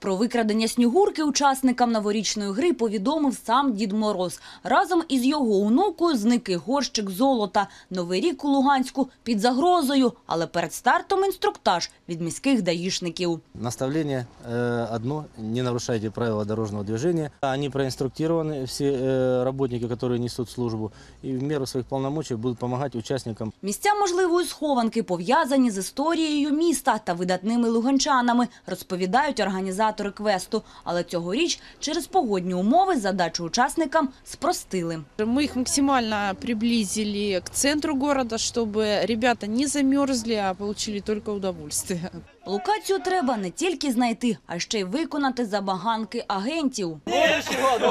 Про викрадення снігурки учасникам новорічної гри повідомив сам Дід Мороз. Разом із його онукою зник і горщик золота. Новий рік у Луганську під загрозою, але перед стартом інструктаж від міських даїшників. Наставление э, одно, не нарушайте правила дорожного движения. Они проинструктированы, все э, работники, которые несут службу, и в меру своих полномочий будут помогать участникам. Місця можливої схованки пов'язані з історією міста та видатними луганчанами, розповідають організатори квесту. Але цьогоріч через погодні умови задачу учасникам спростили. Мы их максимально приблизили к центру города, чтобы ребята не замерзли, а получили только удовольствие. Локацію треба не тільки знайти, а ще й виконати забаганки агентів.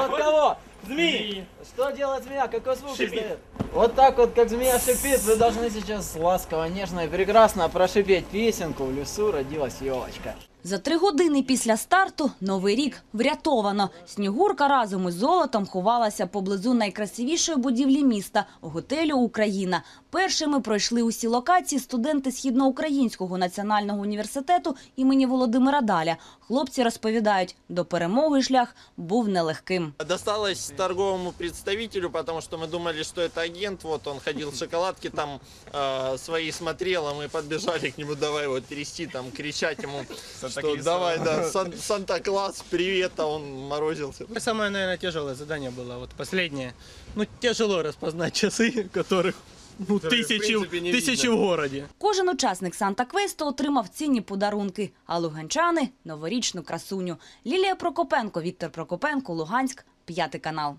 Кого? Змеи. Что делает змея? Какой звук? Вот так вот, как змея шипит, вы должны сейчас ласково, нежно и прекрасно прошипеть песенку «В лесу родилась елочка». За три години після старту новий рік врятовано. Снігурка разом із золотом ховалася поблизу найкрасивішої будівлі міста – готелю «Україна». Першими пройшли усі локації студенти Східноукраїнського національного університету імені Володимира Даля. Хлопці розповідають, до перемоги шлях був нелегким. Досталось торговому представителю, потому что мы думали, что это агент. Вот он ходил в шоколадке, там э, свои смотрел, а мы подбежали к нему, давай вот трясти, там кричать ему, что давай, да, Сан- Санта-Клаус, привет, а он морозился. Самое, наверное, тяжелое задание было, вот последнее. Ну, тяжело распознать часы, которых ну, тысячи, в принципе, не тысячи видно. в городе. Кожен учасник Санта-Квесту отримав цінні подарунки, а луганчани – новорічну красуню. Лілія Прокопенко, Віктор Прокопенко, Луганськ, п'ятий канал.